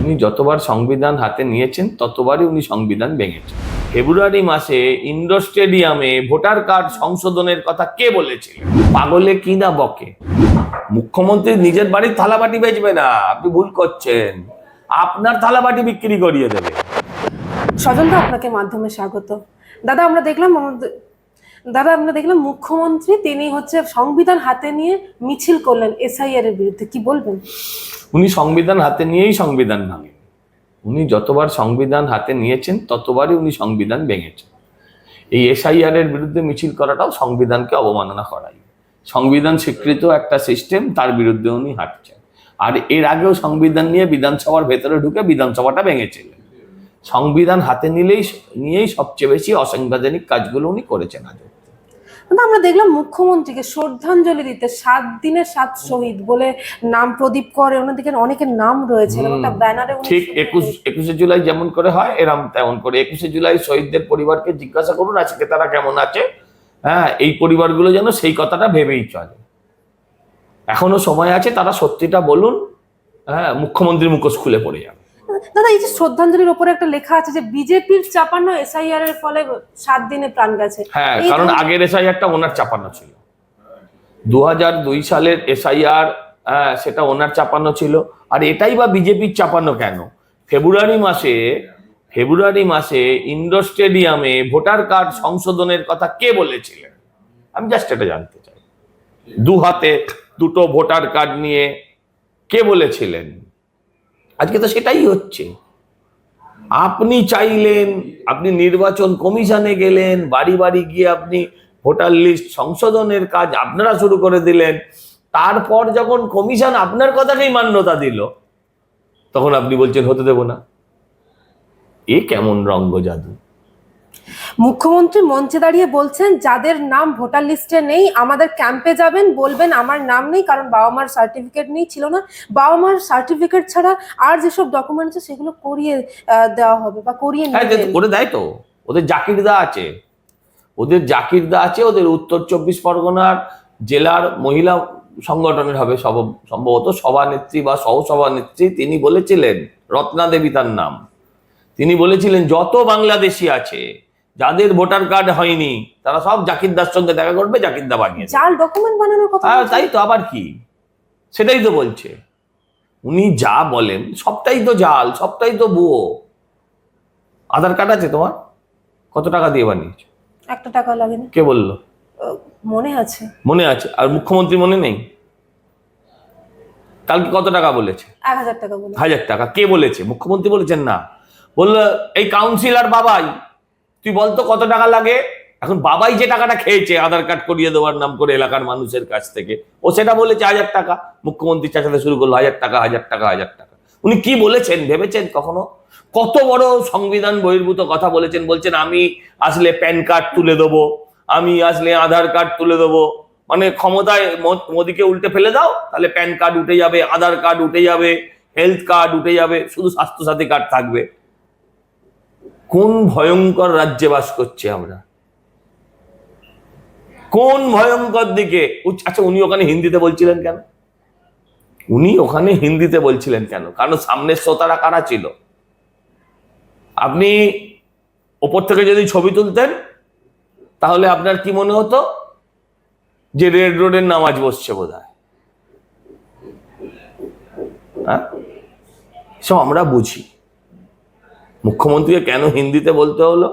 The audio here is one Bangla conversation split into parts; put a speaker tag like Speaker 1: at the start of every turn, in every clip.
Speaker 1: উনি যতবার সংবিধান হাতে নিয়েছেন, ততবারই উনি সংবিধান ভেঙেছেন। ফেব্রুয়ারি মাসে ইন্ডোর স্টেডিয়ামে ভোটার কার্ড সংশোধনের কথা কে বলেছিলেন পাগলে কি না বকে? মুখ্যমন্ত্রী নিজের বাড়ির থালাবাটি বেচবে না, আপনি ভুল করছেন। আপনার থালাবাটি বিক্রি করিয়ে দেবে।
Speaker 2: স্বজনদা আপনাকে মাধ্যমে স্বাগত। দাদা, আমরা দেখলাম দাদা, আমরা দেখলাম মুখ্যমন্ত্রী তিনি হচ্ছে সংবিধান হাতে নিয়ে মিছিল করলেন এসআইআর এর বিরুদ্ধে। কি বলবেন?
Speaker 1: উনি সংবিধান হাতে নিয়েই সংবিধান ভাঙেন। উনি যতবার সংবিধান হাতে নিয়েছেন, ততবারই উনি সংবিধান ভেঙেছেন। এই এসআইআর এর বিরুদ্ধে মিছিল করাটাও সংবিধানকে অবমাননা করাই। সংবিধান স্বীকৃত একটা সিস্টেম, তার বিরুদ্ধে উনি হাঁটছেন। আর এর আগেও সংবিধান নিয়ে বিধানসভার ভেতরে ঢুকে বিধানসভাটা ভেঙেছিলেন। সংবিধান হাতে নিলেই, নিয়েই সবচেয়ে বেশি অসাংবিধানিক কাজগুলো উনি করেছেন আজ অব্দি।
Speaker 2: দাদা আমরা দেখলাম মুখ্যমন্ত্রীকে শ্রদ্ধাঞ্জলি দিতে সাত দিনের সাত শহীদ বলে নাম প্রদীপ করে। ওনাদিকে অনেকের নাম রয়েছে একটা ব্যানারে
Speaker 1: ঠিক একুশ একুশে জুলাই যেমন করে হয় এরম তেমন করে। একুশে জুলাই শহীদদের পরিবারকে জিজ্ঞাসা করুন আজকে তারা কেমন আছে? হ্যাঁ এই পরিবারগুলো যেন সেই কথাটা ভেবেই চলে। এখনও সময় আছে তারা সত্যিটা বলুন। হ্যাঁ মুখ্যমন্ত্রীর মুখোশ খুলে পড়ে যাবে।
Speaker 2: দাদা এই যে শ্রদ্ধাঞ্জলির ওপরে একটা লেখা আছে যে বিজেপির চাপানো এসআইআর এর ফলে সাত দিনে প্রাণ গেছে।
Speaker 1: হ্যাঁ কারণ আগের এসআইআরটা ওনার চাপানো ছিল। দু দুই সালের এসআইআর হ্যাঁ সেটা ওনার চাপানো ছিল। আর এটাই বা বিজেপির চাপানো কেন? ফেব্রুয়ারি মাসে ফেব্রুয়ারি মাসে ইন্ডোর স্টেডিয়ামে ভোটার কার্ড সংশোধনের কথা কে বলেছিলেন? আমি জাস্ট এটা জানতে চাই। দু হাতে দুটো ভোটার কার্ড নিয়ে কে বলেছিলেন? আজকে তো সেটাই হচ্ছে। আপনি চাইলেন, আপনি নির্বাচন কমিশনে গেলেন, বাড়ি বাড়ি গিয়ে আপনি ভোটার লিস্ট সংশোধনের কাজ আপনারা শুরু করে দিলেন। তারপর যখন কমিশন আপনার কথাকেই মান্যতা দিল, তখন আপনি বলছেন, হতে দেব না। এ কেমন রঙ্গ জাদু
Speaker 2: মুখ্যমন্ত্রী মঞ্চে দাঁড়িয়ে বলছেন যাদের নাম ভোটার লিস্টে নেই আমাদের ক্যাম্পে যাবেন বলবেন আমার নাম নেই কারণ বাবা মার সার্টিফিকেট নেই ছিল না। বাবা মার সার্টিফিকেট ছাড়া আর যেসব ডকুমেন্টস আছে সেগুলো করিয়ে দেওয়া হবে বা করিয়ে
Speaker 1: করে দেয় তো ওদের জাকিরদা আছে। ওদের জাকিরদা আছে ওদের উত্তর চব্বিশ পরগনার জেলার মহিলা সংগঠনের হবে সব- সম্ভবত সভানেত্রী বা সহসভানেত্রী। তিনি বলেছিলেন রত্না দেবী তার নাম। তিনি বলেছিলেন যত বাংলাদেশি আছে যাদের ভোটার কার্ড হয়নি তারা সব জাকিরদার সঙ্গে দেখা করবে জাকিরদা বানিয়ে।
Speaker 2: জাল ডকুমেন্ট বানানোর কথা
Speaker 1: হ্যাঁ তাই তো আবার কি? সেটাই তো বলছে। উনি যা বলেন সবটাই তো জাল সবটাই তো ভুয়ো। আধার কার্ড আছে তোমার? কত টাকা দিয়ে বানিয়েছো?
Speaker 2: একটা টাকা লাগে না।
Speaker 1: কে বলল?
Speaker 2: মনে আছে।
Speaker 1: মনে আছে আর মুখ্যমন্ত্রী মনে নেই? কালকে কত টাকা বলেছে?
Speaker 2: এক হাজার টাকা
Speaker 1: হাজার টাকা। কে বলেছে? মুখ্যমন্ত্রী বলেছেন না। বলল এই কাউন্সিলর বাবাই তুই বলতো কত টাকা লাগে? এখন বাবাই যে টাকাটা খেয়েছে, আধার কার্ড করিয়ে দেওয়ার নাম করে এলাকার মানুষের কাছ থেকে, ও সেটা বলেছে হাজার টাকা। মুখ্যমন্ত্রী চাচাতে শুরু করল, হাজার টাকা হাজার টাকা হাজার টাকা। উনি কি বলেছেন ভেবেছেন কখনো? কত বড় সংবিধান বহির্ভূত কথা বলেছেন, বলছেন আমি আসলে প্যান কার্ড তুলে দেবো, আমি আসলে আধার কার্ড তুলে দেবো। মানে ক্ষমতায় মোদিকে উল্টে ফেলে দাও, তাহলে প্যান কার্ড উঠে যাবে, আধার কার্ড উঠে যাবে, হেলথ কার্ড উঠে যাবে, শুধু স্বাস্থ্যসাথী কার্ড থাকবে। কোন ভয়ঙ্কর রাজ্যে বাস করছি আমরা? কোন ভয়ঙ্কর দিকে? আচ্ছা উনি ওখানে হিন্দিতে বলছিলেন কেন? উনি ওখানে হিন্দিতে বলছিলেন কেন? কারণ সামনের শ্রোতারা কারা ছিল? আপনি ওপর থেকে যদি ছবি তুলতেন, তাহলে আপনার কি মনে হতো? যে রেড রোডের নামাজ বসছে বোধ হয় হ্যাঁ? সব আমরা বুঝি। মুখ্যমন্ত্রীকে কেন হিন্দিতে বলতে হলো?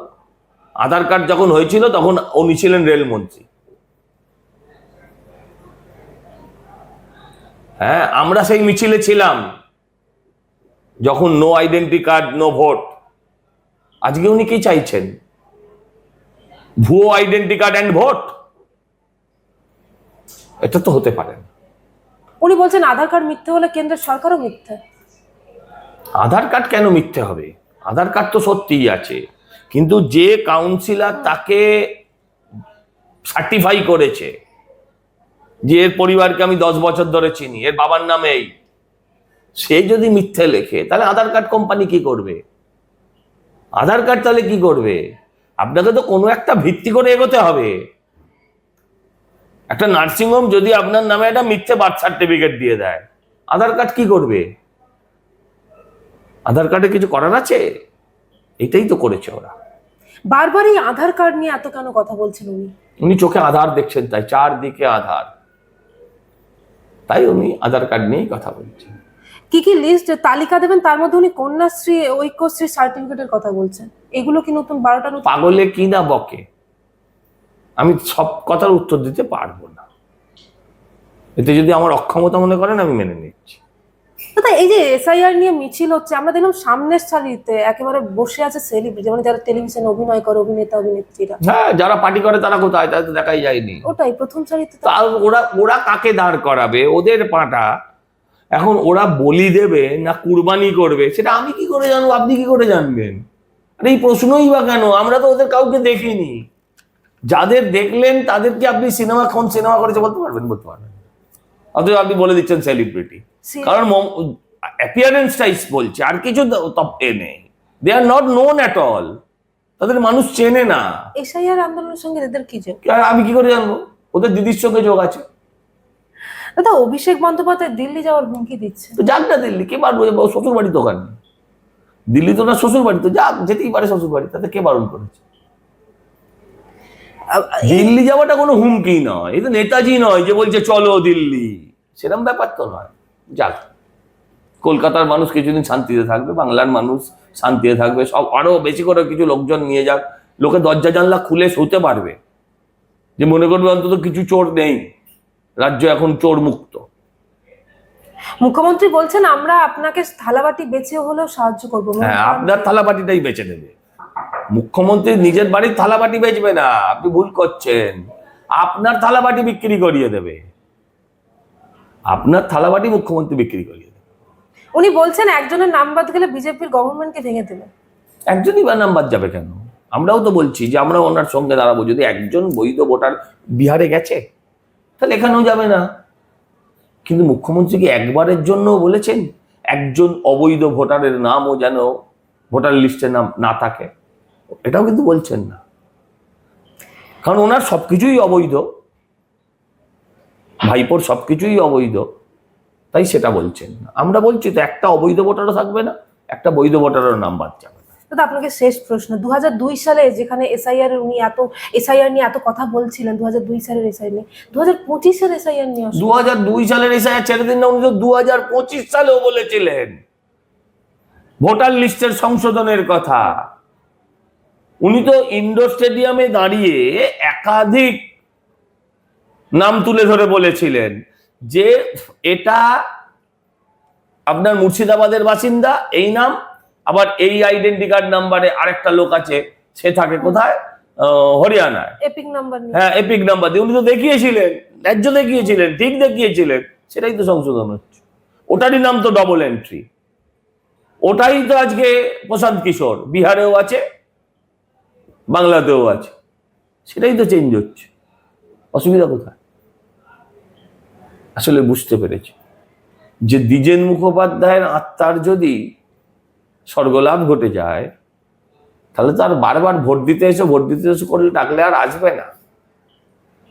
Speaker 1: আধার কার্ড যখন হয়েছিল তখন উনি ছিলেন রেলমন্ত্রী। হ্যাঁ আমরা সেই মিছিলে ছিলাম যখন no identity card no vote আজকে উনি কি চাইছেন? ভুয়ো আইডেন্টি কার্ড অ্যান্ড ভোট এটা তো হতে পারে।
Speaker 2: উনি বলছেন আধার কার্ড মিথ্যে হলে কেন্দ্রের সরকারও মিথ্যে।
Speaker 1: আধার কার্ড কেন মিথ্যে হবে? আধার কার্ড তো সত্যিই আছে। কিন্তু যে কাউন্সিলর তাকে সার্টিফাই করেছে, যে এর পরিবারকে আমি দশ বছর ধরে চিনি, এর বাবার নামেই সে যদি মিথ্যে লেখে, তাহলে আধার কার্ড কোম্পানি কি করবে? আধার কার্ড তাহলে কি করবে? আপনাকে তো কোনো একটা ভিত্তি করে এগোতে হবে। একটা নার্সিংহোম যদি আপনার নামে একটা মিথ্যে বার্থ সার্টিফিকেট দিয়ে দেয়, আধার কার্ড কি করবে? আধার কার্ডে কিছু করার আছে? এটাই তো করেছে ওরা।
Speaker 2: বারবার এই আধার কার্ড নিয়ে এত কেন কথা বলছেন উনি?
Speaker 1: উনি চোখে আধার দেখছেন তাই চারদিকে আধার। তাই উনি আধার কার্ড নিয়েই কথা বলছেন।
Speaker 2: কি কি লিস্ট তালিকা দেবেন? তার মধ্যে উনি কন্যাশ্রী ঐক্যশ্রী সার্টিফিকেটের কথা বলছেন। এগুলো কি নতুন বারোটা নতুন?
Speaker 1: পাগলে কি না বকে? আমি সব কথার উত্তর দিতে পারব না। এতে যদি আমার অক্ষমতা মনে করেন আমি মেনে নিচ্ছি।
Speaker 2: দাদা এই যে এসআইআর নিয়ে মিছিল হচ্ছে আমরা দেখলাম সামনের সারিতে একেবারে বসে আছে সেলিব্রিটি মানে যারা টেলিভিশনে অভিনয় করে অভিনেতা অভিনেত্রীরা।
Speaker 1: হ্যাঁ যারা পার্টি করে তারা কোথায়? তাদের তো দেখাই যায়নি।
Speaker 2: ওটাই প্রথম সারিতে
Speaker 1: ওরা ওরা কাকে দাঁড় করাবে? ওদের পাটা। এখন ওরা বলি দেবে না কুরবানি করবে? সেটা আমি কি করে জানব? আপনি কি করে জানবেন? আরে এই প্রশ্নই বা কেন? আমরা তো ওদের কাউকে দেখিনি। যাদের দেখলেন তাদেরকে আপনি সিনেমা কোন সিনেমা করেছে বলতে পারবেন? বলতে পারবেন অথচ আপনি বলে দিচ্ছেন সেলিব্রিটি কারণ অ্যাপিয়ারেন্সটাই বলছে আর কিছু নেই। They are not known at all তাদের মানুষ চেনে না।
Speaker 2: এসআইআর আন্দোলনের সঙ্গে এদের কি যোগ?
Speaker 1: আমি কি করে জানব? ওদের দিদির সঙ্গে যোগ আছে।
Speaker 2: দাদা অভিষেক বন্দ্যোপাধ্যায় দিল্লি যাওয়ার হুমকি দিচ্ছে।
Speaker 1: তো যাক না দিল্লি কে পারব শ্বশুর বাড়ি ওখানে দিল্লি তো না শ্বশুর বাড়ি তো যাক যেতেই পারে শ্বশুর বাড়ি তাতে কে বারণ করেছে? দিল্লি যাওয়াটা কোনো হুমকি নয়। এই তো নেতাজি নয় যে বলছে চলো দিল্লি। সেরকম ব্যাপার তো নয়। যাক কলকাতার মানুষ কিছুদিন শান্তিতে থাকবে বাংলার মানুষ শান্তিতে থাকবে সব আরও বেশি করে কিছু লোকজন নিয়ে যাক লোকে দরজা জানলা খুলে শুতে পারবে। যে মনে করবে অন্তত কিছু চোর নেই রাজ্য এখন চোর মুক্ত।
Speaker 2: মুখ্যমন্ত্রী বলছেন আমরা আপনাকে থালাবাটি বেঁচে হলেও সাহায্য করব।
Speaker 1: হ্যাঁ আপনার থালাবাটিটাই বেচে দেবে মুখ্যমন্ত্রী নিজের বাড়ির থালাবাটি বেচবে না আপনি ভুল করছেন। আপনার থালাবাটি বিক্রি করিয়ে দেবে। আপনার থালাবাটি মুখ্যমন্ত্রী বিক্রি করিয়ে দেবে
Speaker 2: উনি বলছেন একজনের নাম বাদ গেলে বিজেপির গভর্নমেন্টকে ভেঙে দেবে।
Speaker 1: একজনই বা নাম বাদ যাবে কেন? আমরাও তো বলছি যে আমরা ওনার সঙ্গে দাঁড়াবো। যদি একজন বৈধ ভোটার বিহারে গেছে তাহলে এখানেও যাবে না। কিন্তু মুখ্যমন্ত্রী কি একবারের জন্য বলেছেন? একজন অবৈধ ভোটারের নামও যেন ভোটার লিস্টে নাম না থাকে? এটাও কিন্তু বলছেন না। কারণ ওনার সবকিছুই অবৈধ। ভাইপোর সবকিছুই অবৈধ। তাই সেটা বলছেন আমরা বলছি তো একটা অবৈধ ভোটারও থাকবে না একটা বৈধ ভোটারের নাম বাদ যাবে
Speaker 2: দাদা আপনাকে শেষ প্রশ্ন দুহাজার দুই সালে যেখানে এসআইআর উনি এত এসআইআর নিয়ে এত কথা বলছিলেন দু হাজার দুই সালের এসআই নিয়ে দু হাজার পঁচিশের এসআইআর নিয়ে
Speaker 1: দু হাজার দুই সালের এসআই ছেড়ে দিন না উনি তো দু হাজার পঁচিশ সালেও বলেছিলেন। ভোটার লিস্টের সংশোধনের কথা। উনি তো ইন্ডোর স্টেডিয়ামে দাঁড়িয়ে একাধিক নাম তুলে ধরে বলেছিলেন যে এটা আপনার মুর্শিদাবাদের বাসিন্দা এই নাম। আবার এই আইডেন্টি কার্ড নাম্বারে আরেকটা লোক আছে সে থাকে কোথায়? হরিয়ানায়।
Speaker 2: এপিক নাম্বার
Speaker 1: হ্যাঁ এপিক নাম্বার দিয়ে। উনি তো দেখিয়েছিলেন ন্যায্য দেখিয়েছিলেন ঠিক দেখিয়েছিলেন সেটাই তো সংশোধন হচ্ছে। ওটারই নাম তো ডবল এন্ট্রি ওটাই তো আজকে প্রশান্ত কিশোর বিহারেও আছে বাংলাতেও আছে। সেটাই তো চেঞ্জ হচ্ছে। অসুবিধা কোথায় আসলে বুঝতে পেরেছি যে দ্বিজেন মুখোপাধ্যায়ের আত্মার যদি স্বর্গলাভ ঘটে যায়, তাহলে তো আর বারবার ভোট দিতে এসে, ভোট দিতে এসে করলে ডাকলে আর আসবে না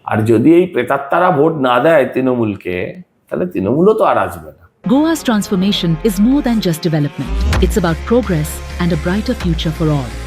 Speaker 1: আর যদি এই প্রেতাত্মারা ভোট না দেয় তৃণমূলকে, তাহলে তৃণমূলও তো আর আসবে না
Speaker 3: Goa's transformation is more than just development. It's about progress and a brighter future for all.